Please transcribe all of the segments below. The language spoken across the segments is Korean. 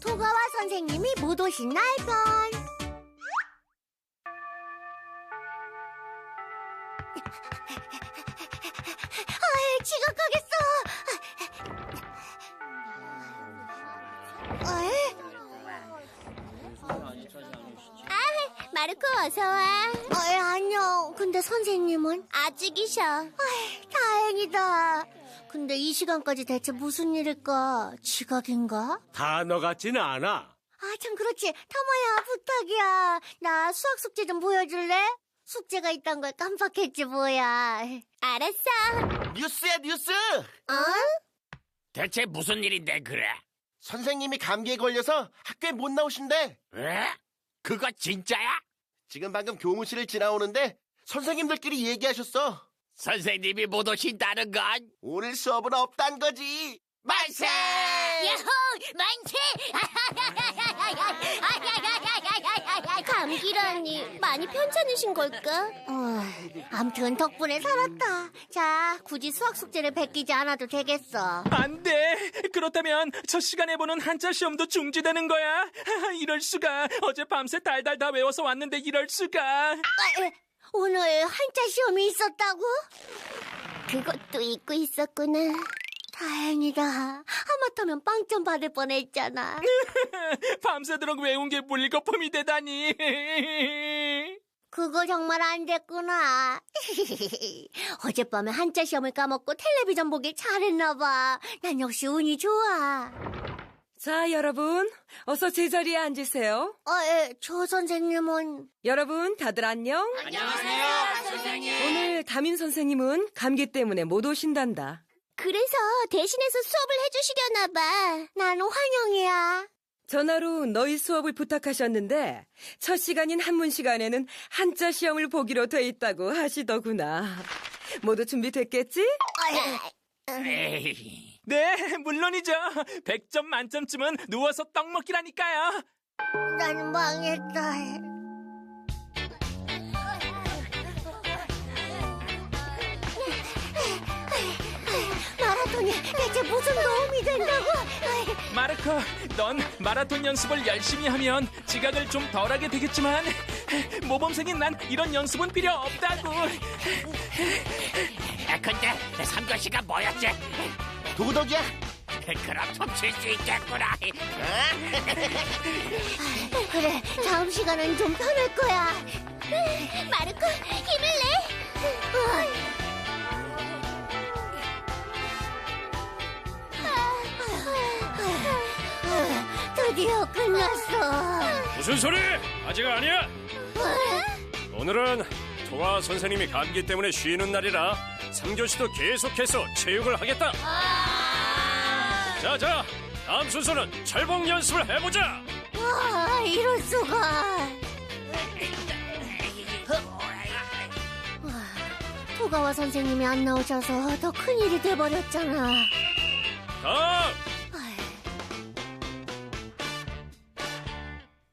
토가와 선생님이 못 오신 날편 아이, 지각하겠어. 아이, 마르코 어서 와. 아이, 안녕. 근데 선생님은? 아직이셔. 아이, 다행이다. 근데 이 시간까지 대체 무슨 일일까? 지각인가? 단어 같지는 않아. 아, 참 그렇지. 타모야, 부탁이야. 나 수학 숙제 좀 보여줄래? 숙제가 있단 걸 깜빡했지, 뭐야. 알았어. 뉴스야 뉴스! 어? 대체 무슨 일인데 그래? 선생님이 감기에 걸려서 학교에 못 나오신대. 왜? 그거 진짜야? 지금 방금 교무실을 지나오는데 선생님들끼리 얘기하셨어. 선생님이 못 오신다는 건? 오늘 수업은 없단 거지. 만세! 야호! 만세! 감기라니 많이 편찮으신 걸까? 어, 암튼 덕분에 살았다. 자, 굳이 수학 숙제를 베끼지 않아도 되겠어. 안 돼! 그렇다면 첫 시간에 보는 한자 시험도 중지되는 거야? 이럴 수가. 어제 밤새 달달 다 외워서 왔는데 이럴 수가. 아, 에, 오늘 한자 시험이 있었다고? 그것도 잊고 있었구나. 다행이다. 하마터면 빵점 받을 뻔했잖아. 밤새도록 외운 게 물거품이 되다니. 그거 정말 안 됐구나. 어젯밤에 한자 시험을 까먹고 텔레비전 보길 잘했나 봐. 난 역시 운이 좋아. 자, 여러분, 어서 제자리에 앉으세요. 어, 에, 저 선생님은 여러분, 다들 안녕? 안녕하세요, 선생님. 오늘 담임 선생님은 감기 때문에 못 오신단다. 그래서 대신해서 수업을 해주시려나 봐. 나는 환영이야. 전화로 너희 수업을 부탁하셨는데 첫 시간인 한문 시간에는 한자 시험을 보기로 돼 있다고 하시더구나. 모두 준비됐겠지? 에이, 네, 물론이죠. 100점 만점쯤은 누워서 떡 먹기라니까요. 난 망했다. 마라톤이 대체 무슨 도움이 된다고? 마르코, 넌 마라톤 연습을 열심히 하면 지각을 좀 덜하게 되겠지만 모범생인 난 이런 연습은 필요 없다고. 아, 근데 3교시가 뭐였지? 도덕이야. 그럼 좀칠수 있겠구나. 그래, 다음 시간은 좀 편할 거야. 마르코, 힘을 내. 드디어 끝났어. 무슨 소리? 아직 아니야. 오늘은 토가 선생님이 감기 때문에 쉬는 날이라 3교시도 계속해서 체육을 하겠다. 자, 자, 다음 순서는 철봉 연습을 해보자. 와, 이럴 수가. 와, 토가와 선생님이 안 나오셔서 더 큰일이 돼버렸잖아. 다음,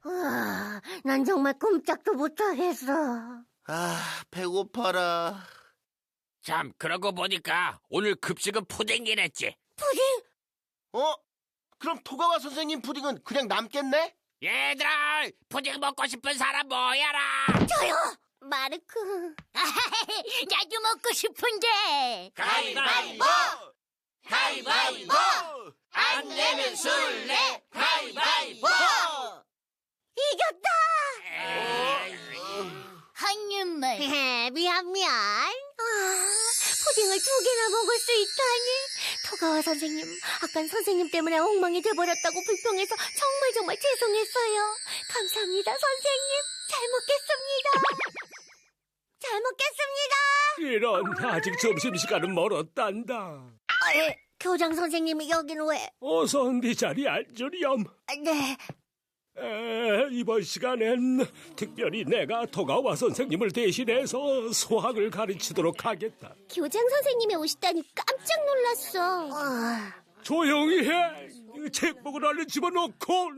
와, 난 정말 꼼짝도 못하겠어. 아 배고파라. 참, 그러고 보니까 오늘 급식은 푸딩이랬지. 푸딩? 어? 그럼 토가와 선생님 푸딩은 그냥 남겠네? 얘들아, 푸딩 먹고 싶은 사람 모여라. 저요! 마르코. 나도 먹고 싶은데. 가위바위보! 가위바위보! 안 내면 술래! 가위바위보! 이겼다! 한 입만. 미안, 미안. 아, 푸딩을 두 개나 먹을 수 있다니. 토가와 선생님, 아깐 선생님 때문에 엉망이 돼버렸다고 불평해서 정말 정말 죄송했어요. 감사합니다, 선생님. 잘 먹겠습니다. 잘 먹겠습니다. 이런 아직 점심시간은 멀었단다. 아, 예. 교장 선생님이 여긴 왜? 어서 네 자리에 앉으렴. 아, 네. 에, 이번 시간엔 특별히 내가 토가와 선생님을 대신해서 수학을 가르치도록 하겠다. 교장 선생님이 오시다니 깜짝 놀랐어. 아, 조용히 해. 책복을 얼른 집어넣고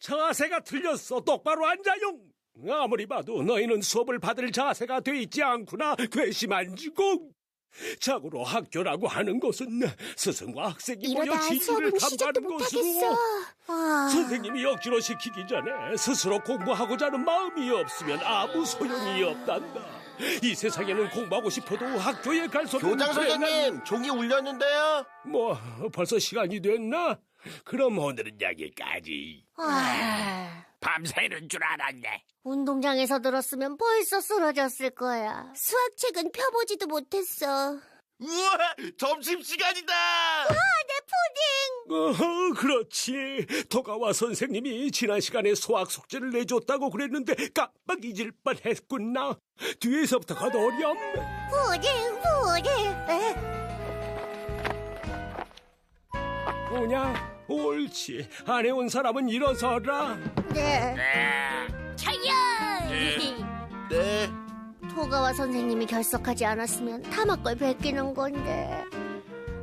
자세가 틀렸어. 똑바로 앉아용. 아무리 봐도 너희는 수업을 받을 자세가 돼 있지 않구나. 괘씸한 지공. 자고로 학교라고 하는 것은 스승과 학생이 모여 이러다 진리를 수업은 시작도 감당하는 것으로 못하겠어. 아, 선생님이 억지로 시키기 전에 스스로 공부하고자 하는 마음이 없으면 아무 소용이 없단다. 이 세상에는 공부하고 싶어도 학교에 갈 수 없는 교장 선생님, 종이 울렸는데요. 뭐 벌써 시간이 됐나? 그럼 오늘은 여기까지. 아, 밤새는 줄 알았네. 운동장에서 들었으면 벌써 쓰러졌을 거야. 수학책은 펴보지도 못했어. 우와, 점심시간이다! 어, 그렇지. 도가와 선생님이 지난 시간에 수학 숙제를 내줬다고 그랬는데 깜빡 잊을 뻔했구나. 뒤에서부터 거둬렴. 푸딩, 푸딩. 에? 오냐? 옳지. 안 해온 사람은 일어서라. 네. 차야! 네. 토가와 선생님이 결석하지 않았으면 타막걸 베끼는 건데.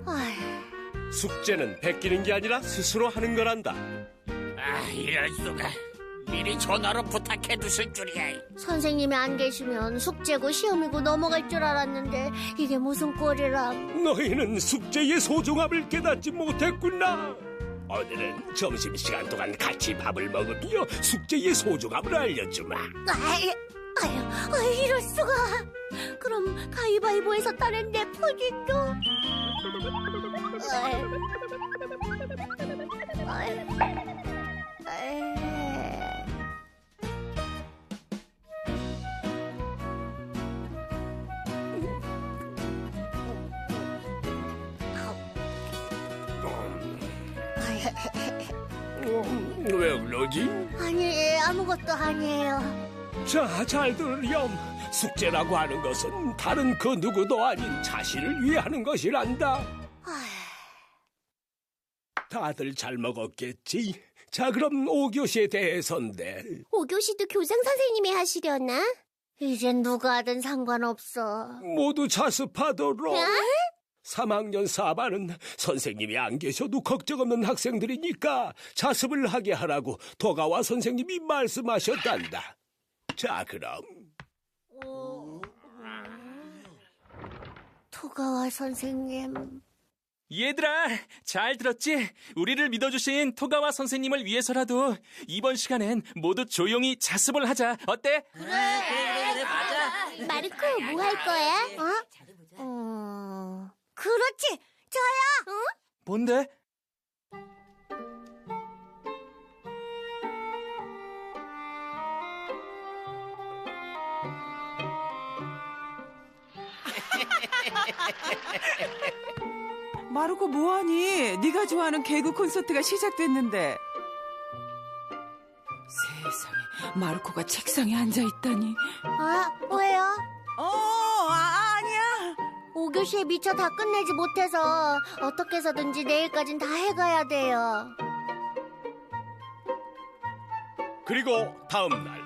아휴, 숙제는 베끼는 게 아니라 스스로 하는 거란다. 아, 이럴 수가. 미리 전화로 부탁해 두실 줄이야. 선생님이 안 계시면 숙제고 시험이고 넘어갈 줄 알았는데 이게 무슨 꼴이람. 너희는 숙제의 소중함을 깨닫지 못했구나. 오늘은 점심시간 동안 같이 밥을 먹으며 숙제의 소중함을 알려주마. 아유, 아유, 아유, 이럴 수가. 그럼 가위바위보에서 따낸 내 푸딩도. 아유, 아유. 왜 그러지? 아니, 아무것도 아니에요. 자, 잘 들렴. 숙제라고 하는 것은 다른 그 누구도 아닌 자신을 위해 하는 것이란다. 다들 잘 먹었겠지? 자, 그럼 5교시에 대해서인데. 5교시도 교장 선생님이 하시려나? 이젠 누가 하든 상관없어. 모두 자습하도록. 3학년 4반은 선생님이 안 계셔도 걱정 없는 학생들이니까 자습을 하게 하라고 도가와 선생님이 말씀하셨단다. 자, 그럼. 토가와 선생님. 얘들아, 잘 들었지? 우리를 믿어주신 토가와 선생님을 위해서라도 이번 시간엔 모두 조용히 자습을 하자. 어때? 마르코, 뭐 할 거야? 어? 어, 그렇지. 저야. 뭔데? 마르코 뭐하니? 네가 좋아하는 개그 콘서트가 시작됐는데. 세상에, 마르코가 책상에 앉아 있다니. 아, 왜 교시에 미처 다 끝내지 못해서 어떻게 해서든지 내일까진 다 해가야 돼요. 그리고 다음 날.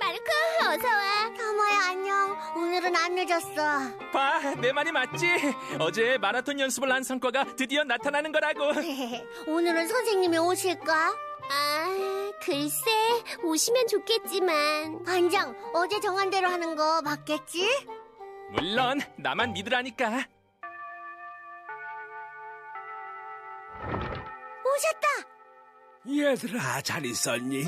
마르코, 어서와. 타마야 안녕. 오늘은 안 늦었어. 봐, 내 말이 맞지? 어제 마라톤 연습을 한 성과가 드디어 나타나는 거라고. 오늘은 선생님이 오실까? 아, 글쎄, 오시면 좋겠지만. 반장, 어제 정한 대로 하는 거 맞겠지? 물론 나만 믿으라니까. 오셨다! 얘들아, 잘 있었니?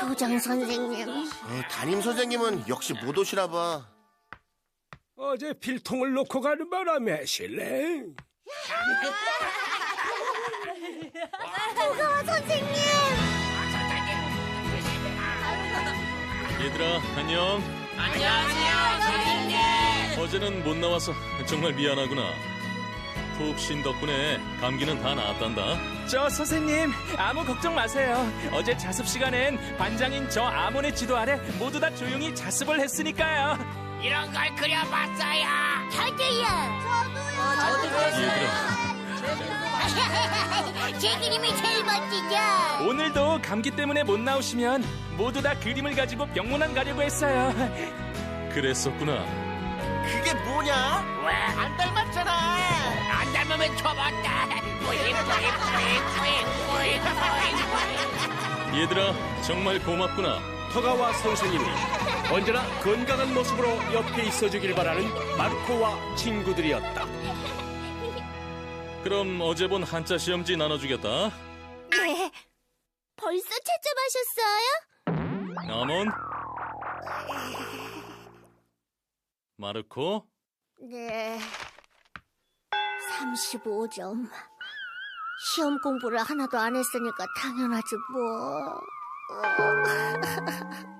교장 선생님. 어, 담임 선생님은 역시 못 오시나 봐. 어제 필통을 놓고 가는 바람에 실례. 토가와 선생님! 얘들아 안녕. 안녕하세요, 선생님. 어제는 못 나와서 정말 미안하구나. 푹 쉰 덕분에 감기는 다 나았단다. 저 선생님, 아무 걱정 마세요. 어제 자습 시간엔 반장인 저 아몬의 지도 아래 모두 다 조용히 자습을 했으니까요. 이런 걸 그려봤어요. 저도요. 얘들아 제 그림이 제일 멋지죠? 오늘도 감기 때문에 못 나오시면 모두 다 그림을 가지고 병문안 가려고 했어요. 그랬었구나. 그게 뭐냐? 와, 안 닮았잖아. 안 닮으면 접었다. 얘들아, 정말 고맙구나. 터가와 선생님이 언제나 건강한 모습으로 옆에 있어주길 바라는 마르코와 친구들이었다. 그럼 어제 본 한자 시험지 나눠주겠다. 네. 벌써 채점하셨어요? 남원 마르코? 네. 35점. 시험 공부를 하나도 안 했으니까 당연하지 뭐. 어.